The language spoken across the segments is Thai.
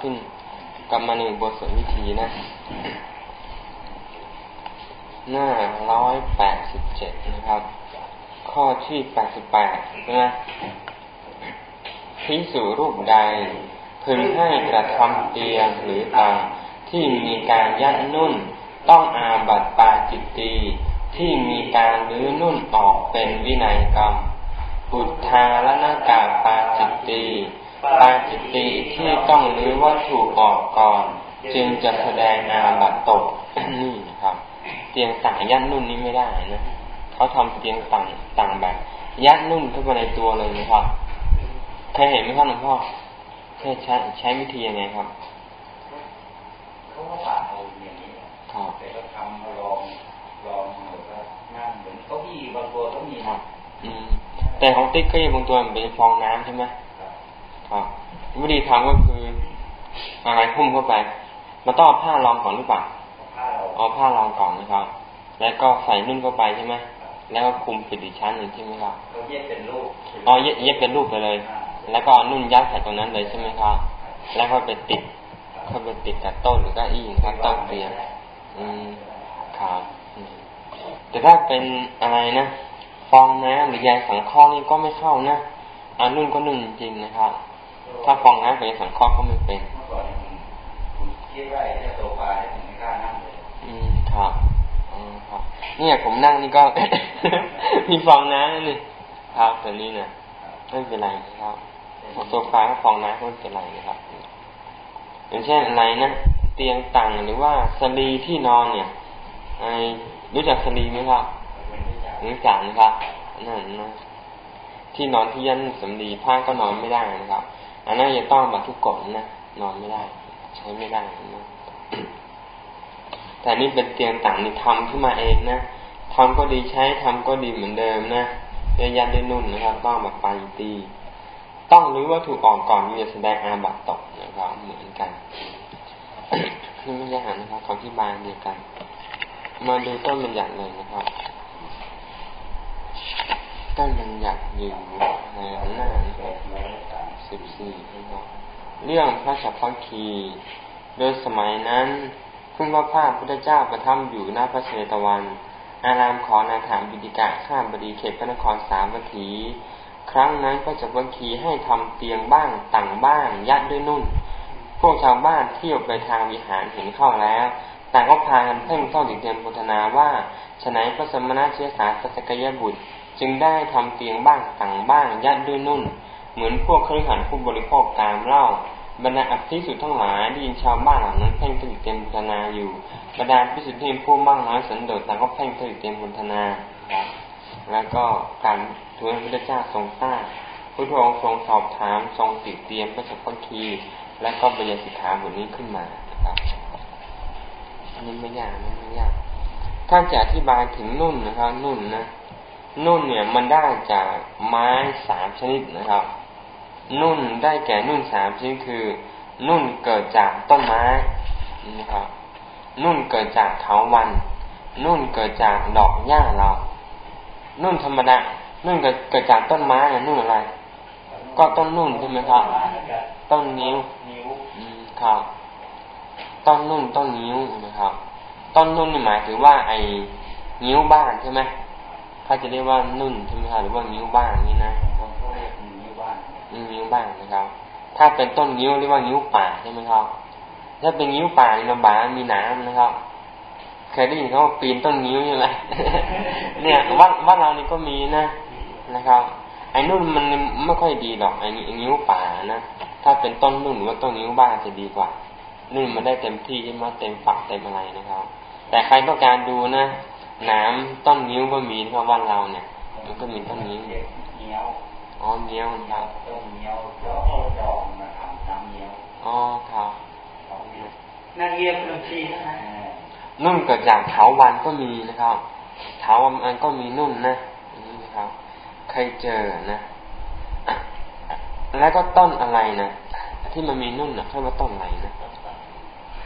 ขึ้นกลับมาในบทสวดวิธีนะ หน้าร้อยแปดสิบเจ็ดนะครับ ข้อที่แปดสิบแปดใช่ไหมพิสูรูปใด พึงให้กระทำเตียงหรือตาที่มีการยัดนุ่น ต้องอาบัตปาจิตตีที่มีการลื้อนุ่นออกเป็นวินัยกรรมบุตทาและนากาปาจิตตี ปาจิตติที่ต้องรื้อวัตถุออกก่อน จึงจะแสดงอาบัตตกนี่นะครับ เตียงต่างยัดนุ่นนี้ไม่ได้นะเขาทำเตียงต่างต่างแบบยัดนุ่นเข้าไปในตัวเลยนะครับเคยเห็นไหมครับหลวงพ่อเคยใช้ใช้วิธียังไงครับเขาก็ผ่าเอาอย่างนี้ครับแต่ก็ทำมาลองลองแบบว่านั่งเหมือนเก้าอี้บางตัวก็มีครับ อืม แต่ของติ๊กก็ยังบางตัวมันเป็นฟองน้ำใช่ไหม ครับครับวิธีทำก็คืออะไรพุ่มเข้าไปมันต้องเอาผ้ารองก่อนหรือเปล่าผ้าเราเอาผ้ารองก่อนนะครับ แล้วก็ใส่นุ่นเข้าไปใช่ไหมแล้วก็คลุมปิดอีกชั้นหนึ่งใช่ไหมครับเขาเย็บเป็นรูปอ๋อเย็บเย็บเป็นรูปไปเลย แล้วก็เอานุ่นยัดใส่ตรงนั้นเลยใช่ไหมครับ แล้วก็ไปติดเข้าไปติดกับโต้นหรือเก็อี้นะครับโต้นเตียงอืมครับอืมแต่ถ้าเป็นอะไรนะ ฟองน้ำหรือใยสังเคราะห์นี่ก็ไม่เข้านะอันนุ่นก็นุ่นจริงๆนะครับ ถ้าฟองน้ำกับใยสังเคราะห์ก็ไม่เป็นเมื่อก่อนผมคิดว่าไอ้โซฟาเนี่ยผมไม่กล้านั่งเลยอืมครับอืมครับ เนี่ยผมนั่งนี่ก็ มีฟองน้ำนี่ครับแต่นี้เนี่ยไม่เป็นไรครับโซฟาก็ฟองน้ำก็ไม่เป็นไรนะครับอย่างเช่นอะไรนะเตียงต่างหรือว่าสลีที่นอนเนี่ยไอรู้จักสลีไหมครับรู้จักนะครับนั่นนะที่นอนที่ยันสำลีผ้าก็นอนไม่ได้นะครับ อันนั้นจะต้องบัตรทุกกฎนะนอนไม่ได้ ใช้ไม่ได้นะแต่นี่เป็นเตียงต่างนี่ทำขึ้นมาเองนะทำก็ดีใช้ทำก็ดีเหมือนเดิมนะเยยันด้วยนุ่นนะครับ ต้องแบบปายิตี ต้องรู้ว่าถูกออกก่อนที่จะแสดงอาบัตตกนะครับเหมือนกันนี่ไม่ยากนะครับของที่บานเดียวกัน มาดูต้นบัญญัติเลยนะครับต้นบัญญัติอยู่ในหน้านะครับ สิบสี่เรื่องพระสัพพคี โดยสมัยนั้นคุณพระภาคพุทธเจ้าประทับอยู่หน้าพระเชตวัน อารามขอนาถาบิดิกะข้ามบดีเขตพระนครสามวัตถี ครั้งนั้นพระจักรคีให้ทำเตียงบ้างต่างบ้างยัดด้วยนุ่น พวกชาวบ้านเที่ยวไปทางวิหารเห็นเข้าแล้วต่างก็พากันเพ่งเข้าติดเตียนพุทนาว่าฉนัยพระสมณะเชื้อสายสัจกยบุตร จึงได้ทำเตียงบ้างต่างบ้างยัดด้วยนุ่น เหมือนพวกเครือขันผู้บริโภคตามเล่าบรรดาอภิสุทธ์ทั้งหลายได้ยินชาวบ้านเหล่านั้นเพ่งติดเตียนพุทธนาอยู่บรรดาพิสุทธิ์ที่ผู้มั่งน้อยสันโดษต่างก็เพ่งติดเตียนพุทธนาแล้วก็การทูลพระพุทธเจ้าทรงทราบพระองค์ทรงสอบถามทรงติดเตียนพระสัพพคีและก็บรรยายสิกขาบทนี้ขึ้นมาครับอันนี้ไม่ยากนะไม่ยากถ้าจะอธิบายถึงนุ่นนะครับ นุ่นนะนุ่นเนี่ยมันได้จากไม้สามชนิดนะครับ นุ่นได้แก่นุ่นสามชนิดคือ นุ่นเกิดจากต้นไม้นะครับ นุ่นเกิดจากเถาวัน นุ่นเกิดจากดอกหญ้าเรา นุ่นธรรมดานุ่นเกิดจากต้นไม้อะนุ่นอะไร ก็ต้นนุ่นใช่ไหมครับ ต้นนิ้วครับต้นนุ่นต้นนิ้วนะครับ ต้นนุ่นนี่หมายถึงว่าไอ้นิ้วบ้านใช่ไหมถ้าจะเรียกว่านุ่นใช่ไหมครับหรือว่านิ้วบ้านนี่นะ นิ้วบ้านนะครับ ถ้าเป็นต้นนิ้วเรียกว่านิ้วป่าใช่ไหมครับ ถ้าเป็นนิ้วป่านี่มันบากมีหนามนะครับเคยได้ยินเขาว่าปีนต้นนิ้วใช่ไหมเนี่ยวัดวัดเรานี่ก็มีนะนะครับไอ้นุ่นมันไม่ค่อยดีหรอกไอ้นิ้วป่านะถ้าเป็นต้นนุ่นหรือว่าต้นนิ้วบ้านจะดีกว่า นุ่นมันได้เต็มที่ใช่ไหมเต็มฝักเต็มอะไรนะครับ แต่ใครต้องการดูนะนามต้นนิ้วก็มีนะครับวัดเราเนี่ย มันก็มีต้นนิ้วเรียกเงี้ยว อ๋อเนี้ยวนะครับต้มเงี้ยวแล้วเอาดองมาทำน้ำเงี้ยวอ๋อครับของเงี้ยวนักเรียนดนตรีนะฮะนุ่นเกิดจากเถาวันก็มีนะครับเถาวันอันก็มีนุ่นนะอันนี้นะครับเคยเจอนะ แล้วก็ต้นอะไรนะที่มันมีนุ่นนะเขาเรียกว่าต้นอะไรนะ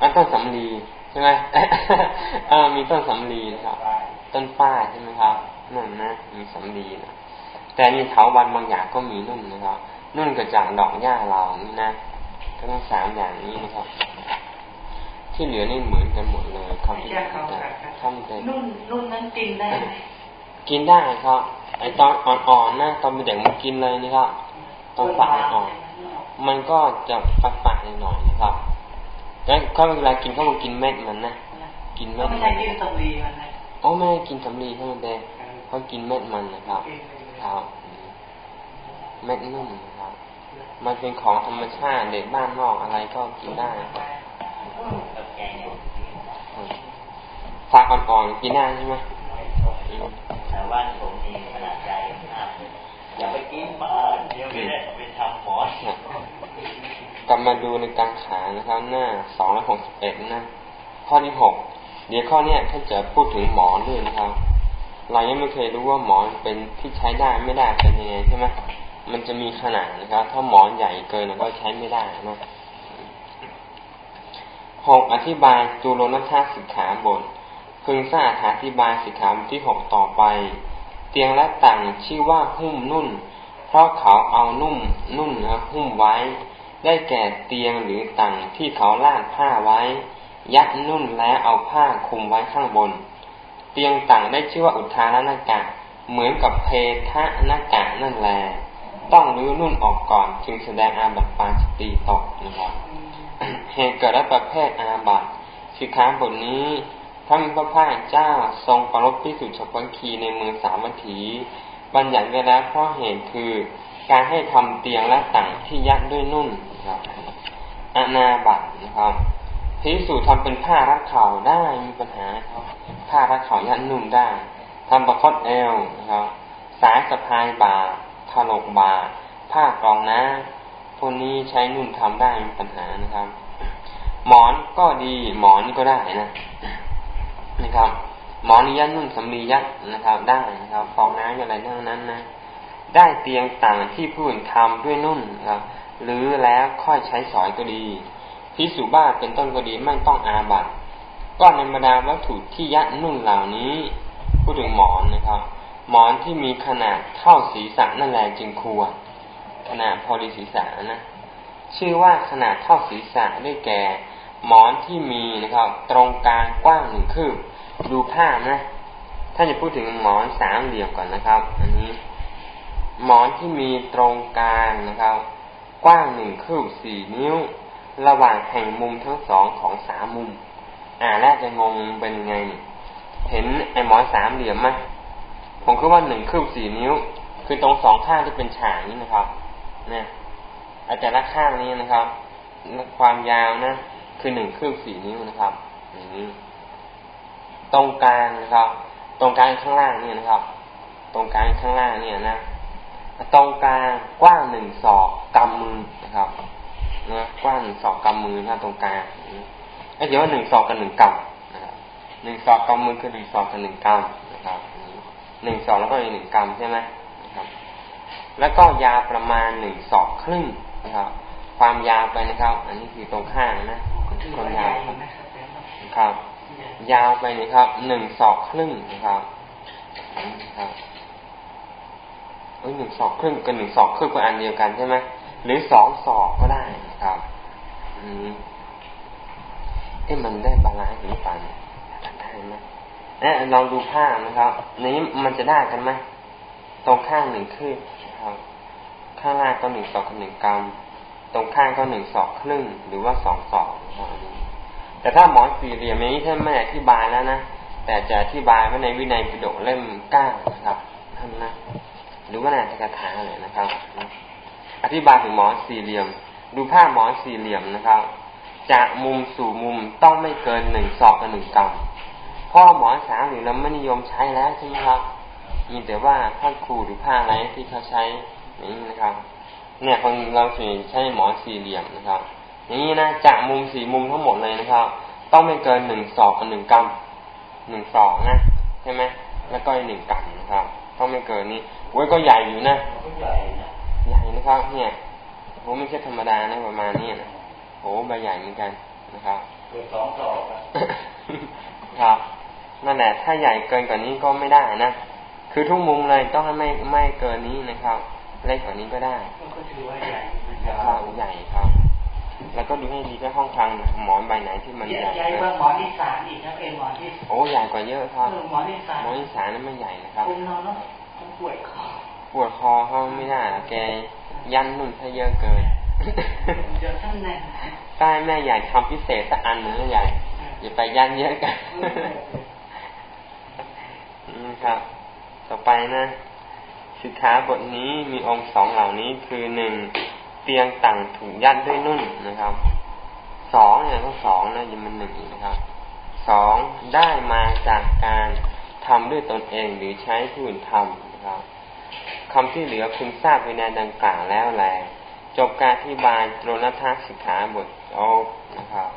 อันต้นสำลีใช่ไหมเออมีต้นสำลีนะครับ ต้นฝ้ายใช่ไหมครับนั่นนะมีสำลีนะ แต่มีเถาวันบางอย่างก็มีนุ่นนะครับนุ่นเกิดจากดอกหญ้าเรานี่นะก็ต้องสามอย่างนี้นะครับ ที่เหลือนี่เหมือนกันหมดเลยคำที่ใช่ครับทำแต่นุ่นนุ่นนั้นกินได้ไหมกินได้ครับไอตอนอ่อนๆนะตอนเป็นเด็กมันกินเลยนะครับตอนฝาดอ่อนๆมันก็จะฝาดๆหน่อยๆนะครับแล้วเขาเวลากินเขาบอกกินเม็ดมันนะกินเม็ก็ดไม่มัใช่นกินสำลีมันนะโอ้ไม่ได้กินสำลีใช่ไหมเด็กเขากินเม็ดมันนะครับ กินเลย ครับอืม เม็ดนุ่มนะครับ มันเป็นของธรรมชาติเด็กบ้านนอกอะไรก็กินได้นะครับอืมฝากอ่อนๆกินได้ใช่ไหมอืมแต่ว่าผมมีขนาดใหญ่มากอย่าไปกินมาเดี๋ยวไม่ได้ไปทำหมอนกลับมาดูในกลางขานะครับ หน้าสองร้อยหกสิบเอ็ดนะ ข้อที่หกเดี๋ยวข้อเนี้ยท่านจะพูดถึงหมอนด้วยนะครับ เรายังไม่เคยรู้ว่าหมอนเป็นที่ใช้ได้ไม่ได้เป็นยังไงใช่ไหม มันจะมีขนาดนะครับ ถ้าหมอนใหญ่เกินก็ใช้ไม่ได้นะหกอธิบายจูโรนัทาสิกขาบทพึงทราบอธิบายสิกขาบทที่หกต่อไป เตียงและต่างชื่อว่าหุ้มนุ่น เพราะเขาเอานุ่ม นุ่นนะหุ้มไว้ ได้แก่เตียงหรือต่างที่เขาลาดผ้าไว้ ยัดนุ่นและเอาผ้าคลุมไว้ข้างบน เตียงต่างได้ชื่อว่าอุทานนากะ เหมือนกับเพทะนากะนั่นแหละ ต้องรื้อนุ่นออกก่อน จึงแสดงอาบัติปาจิตตีตกนะครับเหตุเกิดและประเภทอาบัติสิกขาบทนี้พระมิพระภาคเจ้าทรงประลบพิสุทธิชพังคีในเมืองสาวัตถีบัญญัติไว้แล้วเพราะเหตุคือการให้ทำเตียงและต่างที่ยัดด้วยนุ่นนะครับอนาบัตนะครับพิสูจน์ทำเป็นผ้ารัดเข่าได้มีปัญหาครับผ้ารัดเข่ายัดนุ่นได้ทำประคตเอวนะครับสายสะพายบ่า ถลกบาผ้ากรองน้ำพวกนี้ใช้นุ่นทำได้มีปัญหานะครับ หมอนก็ดีหมอนก็ได้นะนะครับ หมอนยัดนุ่นสำลียัดนะครับ ได้นะครับฟองน้ำอะไรทั้งนั้นนะได้เตียงต่างที่ผู้อื่นทำด้วยนุ่นนะครับหรือแล้วค่อยใช้สอยก็ดีพิสุบ้าเป็นต้นก็ดีไม่ต้องอาบัตก็ในบรรดาวัตถุที่ยัดนุ่นเหล่านี้ พูดถึงหมอนนะครับ หมอนที่มีขนาดเท่าศีรษะนั่นแหละจึงควร ขนาดพอดีศีรษะนะ ชื่อว่าขนาดเท่าศีรษะได้แก่ หมอนที่มีนะครับ ตรงกลางกว้างหนึ่งคืบดูภาพนะ ถ้าจะพูดถึงหมอนสามเหลี่ยมก่อนนะครับ อันนี้ หมอนที่มีตรงกลางนะครับ กว้างหนึ่งคืบสี่นิ้ว ระหว่างแห่งมุมทั้งสองของสามมุม อ่าแรกจะงงเป็นไง เห็นไอ้หมอนสามเหลี่ยมไหม ผมคิดว่าหนึ่งคืบสี่นิ้ว คือตรงสองข้างที่เป็นฉากนี้นะครับเนี่ยอาจจะละข้างนี้นะครับ ความยาวนะ คือหนึ่งคืบสี่นิ้วนะครับอย่างนี้ตรงกลางนะครับ ตรงกลางข้างล่างเนี่ยนะครับ ตรงกลางข้างล่างเนี่ยนะตรงกลางกว้างหนึ่งศอกกำมือนะครับนะกว้างหนึ่งศอกกำมือนะตรงกลางไอ้เดี๋ยวว่าหนึ่งศอกกับหนึ่งกำนะครับหนึ่งศอกกำมือคือหนึ่งศอกกับหนึ่งกำนะครับ หนึ่งศอกแล้วก็อีกหนึ่งกำใช่ไหมนะครับ แล้วก็ยาวประมาณหนึ่งศอกครึ่งนะครับ ความยาวไปนะครับ อันนี้คือตรงข้างนะความยาวครับ ยาวไปนะครับหนึ่งศอกครึ่งนะครับครับเอ้ยหนึ่งศอกครึ่งกับหนึ่งศอกครึ่งเป็นอันเดียวกันใช่ไหมหรือสองศอกก็ได้นะครับ อืมเอ๊ะมันได้บาลานซ์หรือเปล่าเนี่ยได้ไหม เอ๊ะลองดูภาพนะครับ นี้มันจะได้กันไหมตรงข้างหนึ่งครึ่งนะครับ ข้างล่างก็หนึ่งศอกกับหนึ่งกรัมตรงข้างก็หนึ่งศอกครึ่ง หรือว่าสองศอกนะครับแต่ถ้าหมอนสี่เหลี่ยมนี้ท่านไม่อธิบายแล้วนะแต่จะอธิบายไว้ในวินัยปิฎกเล่มเก้านะครับท่านนะหรือว่าในอัตถกถาเลยนะครับ อธิบายถึงหมอนสี่เหลี่ยม ดูภาพหมอนสี่เหลี่ยมนะครับ จากมุมสู่มุมต้องไม่เกินหนึ่งศอกกับหนึ่งกำ พราะหมอนสามเหลี่ยมเราไม่นิยมใช้แล้วใช่ไหมครับมีแต่ว่าผ้าครูหรือผ้าอะไรที่เขาใช้อย่างนี้นะครับ เนี่ยคนเราส่วนใหญ่ใช้หมอนสี่เหลี่ยมนะครับอย่างนี้นะจากมุมสี่มุมทั้งหมดเลยนะครับ ต้องไม่เกินหนึ่งศอกกับหนึ่งกำหนึ่งศอกนะใช่ไหมแล้วก็อีกหนึ่งกำนะครับ ต้องไม่เกินนี้โว้ยก็ใหญ่อยู่นะก็ใหญ่นะใหญ่นะครับ เนี่ยโหไม่ใช่ธรรมดานะประมาณนี้นะโหใบใหญ่เหมือนกันนะครับเกือบสองศอกอะครับ นั่นแหละถ้าใหญ่เกินกว่านี้ก็ไม่ได้นะ คือทุกมุมเลยต้องให้ไม่ไม่เกินนี้นะครับ เล็กกว่านี้ก็ได้ก็ถือว่าใหญ่นะครับใหญ่ครับ แล้วก็ดูให้ดีว่าห้องทางหมอนใบไหนที่มันใหใหญ่ญ่กว่าหมอที่สามอีกนะเป็นหมอที่โอ้ใหญ่กว่าเยอะครับเออหมอที่สามหมอนอีสานนั้นไม่ใหญ่นะครับคุณนอนแล้วมันปวดคอปวดคอเขาไม่ได้หรอกแกยันนุ่นซะเยอะเกินเดี๋ยวท่านแน่นใต้แม่ใหญ่ทำพิเศษสักอันหนึ่งนะใหญ่อย่าไปยันเยอะกัน ครับ ต่อไปนะสิกขาบทนี้มีองค์สองเหล่านี้คือหนึ่งเตียงต่างถูกยัดด้วยนุ่นนะครับสองเนี่ยต้องสองนะยังมันหนึ่งนะครับสองได้มาจากการทำด้วยตนเองหรือใช้ผู้อื่นทำนะครับคำที่เหลือคุณทราบไปในดังกล่าวแล้วแหละจบการอธิบายโตรณทักสิกขาบทโอนะครับ